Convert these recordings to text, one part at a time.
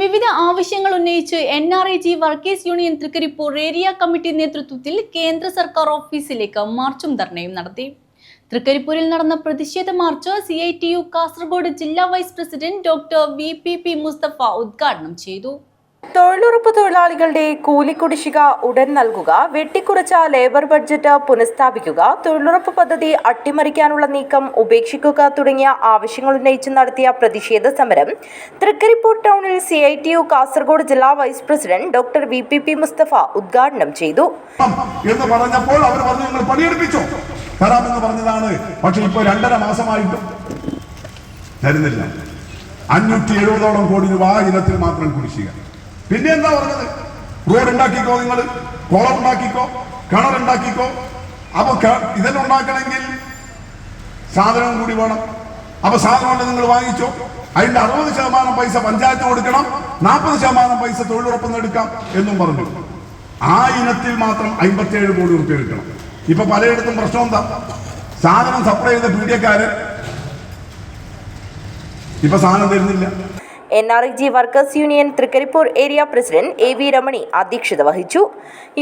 വിവിധ ആവശ്യങ്ങൾ ഉന്നയിച്ച് N R I G workers union Thrikaripur area committee നേതൃത്വത്തിൽ കേന്ദ്ര സർക്കാർ ഓഫീസിലേക്ക് മാർച്ചും ധർണയും നടത്തി. തൃക്കരിപ്പൂരിൽ നടന്ന പ്രതിഷേധ march C I T U Kasaragod ജില്ലാ vice president doctor V P P Musthafa ഉദ്ഘാടനം ചെയ്തു. തൊഴിലുറപ്പ് തൊഴിലാളികളുടെ കൂലിക്കുടിശ്ശിക ഉടൻ നൽകുക വെട്ടിക്കുറച്ച ലേബർ ബഡ്ജറ്റ് പുനഃസ്ഥാപിക്കുക തൊഴിലുറപ്പ് പദ്ധതി അട്ടിമറിക്കാനുള്ള നീക്കം ഉപേക്ഷിക്കുക തുടങ്ങിയ ആവശ്യങ്ങൾ ഉന്നയിച്ച് നടത്തിയ പ്രതിഷേധ സമരം തൃക്കരിപ്പൂർ ടൗണിൽ C I T U Kasaragod ജില്ലാ vice president doctor V P P Mustafa ഉദ്ഘാടനം ചെയ്തു. എന്ന് പറഞ്ഞപ്പോൾ അവർ പറഞ്ഞു നിങ്ങൾ പണിയെടുപ്പിച്ചോ. തരാമെന്ന് പറഞ്ഞതാണ്. പക്ഷെ ഇപ്പോൾ രണ്ടര മാസമായിട്ടും തരുന്നില്ല. അഞ്ഞൂറ്റി എഴുപതോളം കോടി രൂപ ഇനത്തിൽ മാത്രം കുടിശ്ശിക. പിന്നെ എന്താ പറഞ്ഞത്? റോഡ് ഉണ്ടാക്കിക്കോ നിങ്ങൾ കുളം ഉണ്ടാക്കിക്കോ. കിണർ ഉണ്ടാക്കിക്കോ. അപ്പൊ ഇതെല്ലാം ഉണ്ടാക്കണമെങ്കിൽ സാധനം കൂടി വേണം. അപ്പൊ സാധനം നിങ്ങൾ വാങ്ങിച്ചോ. അതിന്റെ അറുപത് ശതമാനം പൈസ പഞ്ചായത്ത് കൊടുക്കണം. നാൽപ്പത് ശതമാനം പൈസ തൊഴിലുറപ്പ് എടുക്കാം എന്നും പറഞ്ഞു. ആ ഇനത്തിൽ മാത്രം അമ്പത്തിയേഴ് കോടി റുപ്യ കിട്ടണം ഇപ്പൊ പലയിടത്തും പ്രശ്നം എന്താ? സാധനം സപ്ലൈ ചെയ്ത പീഡിയക്കാര് ഇപ്പൊ സാധനം തരുന്നില്ല. N R G workers union Thrikaripur area president A V Ramani അധ്യക്ഷത വഹിച്ചു.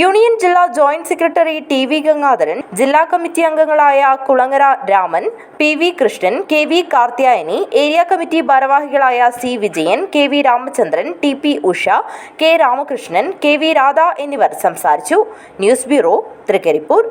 യൂണിയൻ ജില്ലാ joint secretary T V Gangadharan ജില്ലാ കമ്മിറ്റി അംഗങ്ങളായ Kulangara Raman P V Krishnan K V Karthyayani area committee ഭാരവാഹികളായ C Vijayan K V Ramachandran T P Usha K Ramakrishnan K V Radha എന്നിവർ സംസാരിച്ചു. News bureau Thrikaripur.